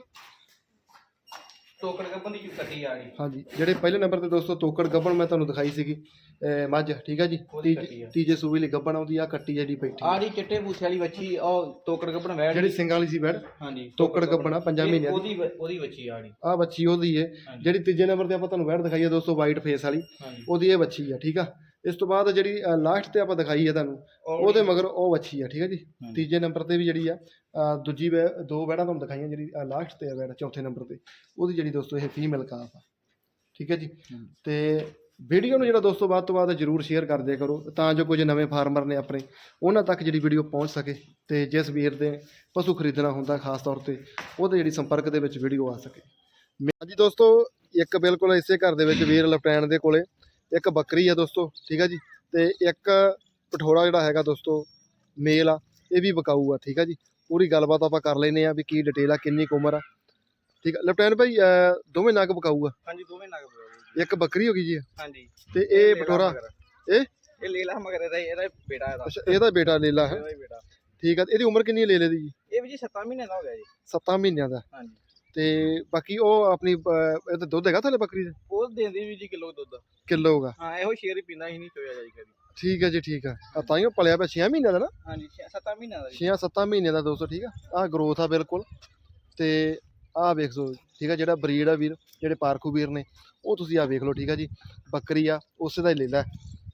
ਟੋਕਰ ਕੱਪਨ ਦੀ ਚੁੱਕਤੀ ਆ ਗਈ ਹਾਂਜੀ ਜਿਹੜੇ ਪਹਿਲੇ ਨੰਬਰ ਤੇ ਦੋਸਤੋ ਤੋਕੜ ਗੱਬਣ ਮੈਂ ਤੁਹਾਨੂੰ ਦਿਖਾਈ ਸੀਗੀ ਅਹ ਮੱਝ ਠੀਕ ਹੈ ਜੀ? ਉਹਦੀ ਤੀਜੇ- ਕੱਟੀ ਆ। ਤੀਜੇ ਸੂਬੇ ਲਈ ਗੱਬਣ ਆਉਂਦੀ ਆ ਕੱਟੀ ਜਿਹੜੀ ਬੈਠੀ ਆ। ਜੀ ਚਿੱਟੇ ਪੂਛੇ ਵਾਲੀ ਬੱਚੀ ਉਹ ਟੋਕਰ ਕੱਪਨ ਵੈੜ ਜਿਹੜੀ ਸਿੰਗਾਂ ਵਾਲੀ ਸੀ ਬੈੜ ਹਾਂਜੀ ਤੋਕੜ ਗੱਬਣ ਆ ਪੰਜਾਂ ਇਹ ਮਹੀਨਿਆਂ ਦੀ। ਉਹਦੀ ਬ- ਉਹਦੀ ਬੱਚੀ ਆ ਬੱਚੀ ਉਹਦੀ ਹੈ ਹਾਂਜੀ। ਜਿਹੜੀ ਤੀਜੇ ਨੰਬਰ ਤੇ ਆਪਾਂ ਤੁਹਾਨੂੰ ਬੈੜ ਦਿਖਾਈ ਦੋਸਤੋ ਵਾਈਟ ਫੇਸ ਵਾਲੀ। ਹਾਂਜੀ। ਉਹਦੀ ਇਹ ਬੱਚੀ ਆ ਠੀਕ ਆ? ਇਸ ਤੋਂ ਬਾਅਦ ਜਿਹੜੀ ਲਾਸਟ ਤੇ ਆਪਾਂ ਦਿਖਾਈ ਹੈ ਤੁਹਾਨੂੰ ਉਹਦੇ ਮਗਰ ਉਹ ਬੱਚੀ ਆ ਠੀਕ ਹੈ ਜੀ। ਤੀਜੇ ਨੰਬਰ ਤੇ ਵੀ ਜਿਹੜੀ ਆ ਦੂਜੀ ਦੋ ਬੈੜਾਂ ਤੁਹਾਨੂੰ ਦਿਖਾਈਆਂ ਜਿਹੜੀ ਲਾਸਟ ਤੇ ਆ ਬੈੜ ਚੌਥੇ ਨੰਬਰ ਤੇ। ਉਹਦੀ ਜਿਹੜੀ ਦੋਸਤੋ ਇਹ ਫੀਮੇਲ ਕਾਫ ਆ। ਠੀਕ ਹੈ ਜੀ। ਤੇ ਵੀਡੀਓ ਨੂੰ ਜਿਹੜਾ ਦੋਸਤੋ ਵੱਧ ਤੋਂ ਵੱਧ ਜਰੂਰ ਸ਼ੇਅਰ ਕਰ ਦਿਆ ਕਰੋ ਤਾਂ ਜੋ ਕੁਝ ਨਵੇਂ ਫਾਰਮਰ ਨੇ ਆਪਣੇ ਉਹਨਾਂ ਤੱਕ ਜਿਹੜੀ ਵੀਡੀਓ ਪਹੁੰਚ ਸਕੇ ਤੇ ਜਿਸ ਵੀਰ ਦੇ ਪਸ਼ੂ ਖਰੀਦਣਾ ਹੁੰਦਾ ਖਾਸ ਤੌਰ ਤੇ ਉਹਦੇ ਜਿਹੜੀ ਸੰਪਰਕ ਦੇ ਵਿੱਚ ਵੀਡੀਓ ਆ ਸਕੇ। ਹਾਂਜੀ ਦੋਸਤੋ ਇੱਕ ਬਿਲਕੁਲ ਇਸੇ ਘਰ ਦੇ ਵਿੱਚ ਵੀਰ ਲਪਟੈਣ ਦੇ ਕੋਲੇ ਇੱਕ ਬੱਕਰੀ ਆ ਦੋਸਤੋ ਠੀਕ ਆ ਜੀ? ਤੇ ਇੱਕ ਪਠੋੜਾ ਜਿਹੜਾ ਹੈਗਾ ਦੋਸਤੋ ਮੇਲ ਆ ਇਹ ਵੀ ਬਕਾਊ ਆ ਠੀਕ ਆ ਜੀ? ਪੂਰੀ ਗੱਲਬਾਤ ਆਪਾਂ ਕਰ ਲੈਨੇ ਆ ਵੀ ਕੀ ਡਿਟੇਲ ਆ ਕਿੰਨੀ ਉਮਰ ਆ ਠੀਕ ਆ? ਲਪਟੈਣ ਭਾਈ ਦੋਵੇਂ ਨਗ ਬਕਾਊ ਆ? ਹਾਂਜੀ ਦੋਵੇਂ ਨਗ ਬਰੋ ਇੱਕ ਬੱਕਰੀ ਹੋ ਗਈ ਜੀ ਹਾਂਜੀ। ਤੇ ਇਹ ਪਠੋਰਾ? ਇਹ? ਇਹ ਲੀਲਾ ਮਗਰ ਇਹਦਾ ਇਹਦਾ ਬੇਟਾ ਇਹਦਾ। ਅੱਛਾ ਇਹਦਾ ਬੇਟਾ ਲੀਲਾ ਹੈ। ਠੀਕ ਆ ਇਹਦੀ ਉਮਰ ਕਿੰਨੀ ਹੈ ਲੇਲੇ ਦੀ ਜੀ? ਇਹ ਵੀ ਜੀ 7 ਮਹੀਨੇ ਦਾ ਹੋ ਗਿਆ ਜੀ। 7 ਮਹੀਨਿਆਂ ਦਾ। ਹਾਂਜੀ। ਤੇ ਬਾਕੀ ਉਹ ਆਪਣੀ ਅਹ, ਇਹਦਾ ਦੁੱਧ ਹੈਗਾ ਥੱਲੇ ਬੱਕਰੀ ਦੇ? ਉਹ ਦਿੰਦੀ ਵੀ ਜੀ ਕਿਲੋ ਦੁੱਧ। ਕਿਲੋ ਹੋਗਾ ਹਾਂ ਇਹੋ ਸ਼ੇਰ ਹੀ ਪੀਂਦਾ ਸੀ ਨਹੀਂ ਚੋਇਆ ਜਾਈ ਕਦੀ। ਠੀਕ ਹੈ ਜੀ ਠੀਕ ਆ। ਆ ਤਾਂ ਹੀ ਉਹ ਪਲਿਆ ਪਿਆ 6 ਮਹੀਨਿਆਂ ਦਾ ਨਾ? ਹਾਂਜੀ 7 ਮਹੀਨਿਆਂ ਦਾ ਜੀ। 6-7 ਮਹੀਨਿਆਂ ਦਾ ਦੋਸਤੋ ਠੀਕ ਆ? ਆਹ ਗਰੋਥ ਆ ਬਿਲਕੁਲ। ਤੇ ਆਹ ਵੇਖ ਸੋ ਠੀਕ ਆ ਜਿਹੜਾ ਬਰੀਡ ਆ ਵੀਰ ਜਿਹੜੇ ਪਾਰਖੂ ਵੀਰ ਨੇ ਉਹ ਤੁਸੀਂ ਆ ਵੇਖ ਲਓ ਠੀਕ ਆ ਜੀ? ਬੱਕਰੀ ਆ ਉਸੇ ਦਾ ਹੀ ਲੈ ਲੈ।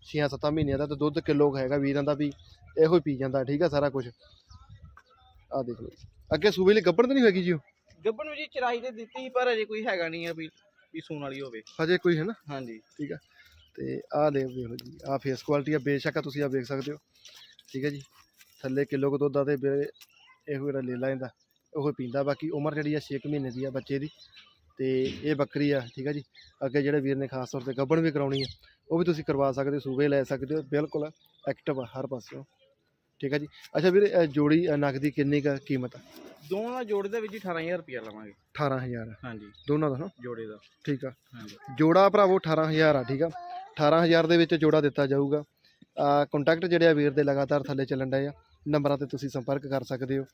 6-7 ਮਹੀਨਿਆਂ ਦਾ ਤੇ ਦੁੱਧ ਕਿਲੋ ਕੁ ਹੈਗਾ ਵੀਰਾਂ ਦਾ ਵੀ ਇਹੋ ਹੀ ਪੀ ਜਾਂਦਾ ਠੀਕ ਆ ਸਾਰਾ ਕੁਝ ਆਹ ਦੇਖ ਲਓ। ਅੱਗੇ ਸੂਬੇ ਲਈ ਗੱਬੜ ਤਾਂ ਨਹੀਂ ਹੈਗੀ ਜੀ ਉਹ? ਗੱਬਨ ਵੀ ਜੀ ਚਰਾਈ ਤੇ ਦਿੱਤੀ ਸੀ, ਪਰ ਅਜੇ ਕੋਈ ਹੈਗਾ ਨਹੀਂ ਆ ਵੀ ਵੀ ਸੂਣ ਵਾਲੀ ਹੋਵੇ। ਹਜੇ ਕੋਈ ਹੈ ਨਾ? ਹਾਂਜੀ। ਠੀਕ ਆ। ਤੇ ਆਹ ਦੇ ਵੇਖ ਲਓ ਜੀ ਆਹ ਫੇਸ ਕੁਆਲਿਟੀ ਆ ਬੇਸ਼ੱਕ ਆ ਤੁਸੀਂ ਆ ਵੇਖ ਸਕਦੇ ਹੋ। ਠੀਕ ਹੈ ਜੀ। ਥੱਲੇ ਕਿਲੋ ਕੁ ਦੁੱਧ ਆ ਤੇ ਵੀਰੇ ਇਹੋ ਜਿਹੜਾ ਲੇਲਾ ਇਹਦਾ ਉਹ ਪੀਂਦਾ ਬਾਕੀ ਉਮਰ ਜਿਹੜੀ ਆ 6 ਮਹੀਨੇ ਦੀ ਆ ਬੱਚੇ ਦੀ। ਤੇ ਇਹ ਬੱਕਰੀ ਆ ਠੀਕ ਹੈ ਜੀ। ਅੱਗੇ ਜਿਹੜੇ ਵੀਰ ਨੇ ਖਾਸ ਤੌਰ ਤੇ ਗੱਭਣ ਵੀ ਕਰਾਉਣੀ ਆ ਉਹ ਵੀ ਤੁਸੀਂ ਕਰਵਾ ਸਕਦੇ ਹੋ ਸੂਬੇ ਲੈ ਸਕਦੇ ਹੋ ਬਿਲਕੁਲ ਐਕਟਿਵ ਆ ਹਰ ਪਾਸਿਓਂ। ਠੀਕ ਹੈ ਜੀ। ਅੱਛਾ ਵੀਰੇ ਇਹ ਜੋੜੀ ਅ, ਨਗ ਦੀ ਕਿੰਨੀ ਕੁ ਕੀਮਤ ਆ? ਦੋਵਾਂ ਦਾ ਜੋੜੇ ਦੇ ਵਿੱਚ ਹੀ 18000 ਰੁਪਇਆ ਲਵਾਂਗੇ। 18000 ਹਾਂਜੀ। ਦੋਨਾਂ ਦਾ ਨਾ? ਜੋੜੇ ਦਾ। ਠੀਕ ਆ। ਹਾਂਜੀ। ਜੋੜਾ ਭਰਾਵੋ 18000 ਆ ਠੀਕ ਆ। 18000 ਦੇ ਵਿੱਚ ਜੋੜਾ ਦਿੱਤਾ ਜਾਊਗਾ। ਆ ਕੰਟੈਕਟ ਜਿਹੜੇ ਆ ਵੀਰ ਦੇ ਲਗਾਤਾਰ ਥੱਲੇ ਚੱਲਣ ਡਏ ਆ। ਨੰਬਰਾਂ ਤੇ ਤੁਸੀਂ ਸੰਪਰਕ ਕਰ ਸਕਦੇ ਹੋ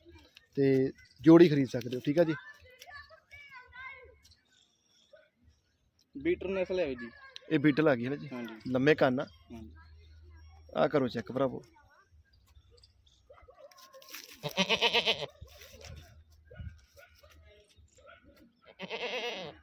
ਤੇ ਜੋੜੀ ਖਰੀਦ ਸਕਦੇ ਹੋ ਠੀਕ ਆ ਜੀ? ਬੀਟਰ ਨਸਲ ਹੈ ਜੀ। ਇਹ ਬੀਟਲ ਆ ਗਈ ਹੈ ਨਾ ਜੀ? ਹਾਂਜੀ। ਲੰਮੇ ਕੰਨ ਆ। ਹਾਂਜੀ। ਆ ਕਰੋ ਚੈੱਕ ਭਰਾਵੋ। Mm-mm.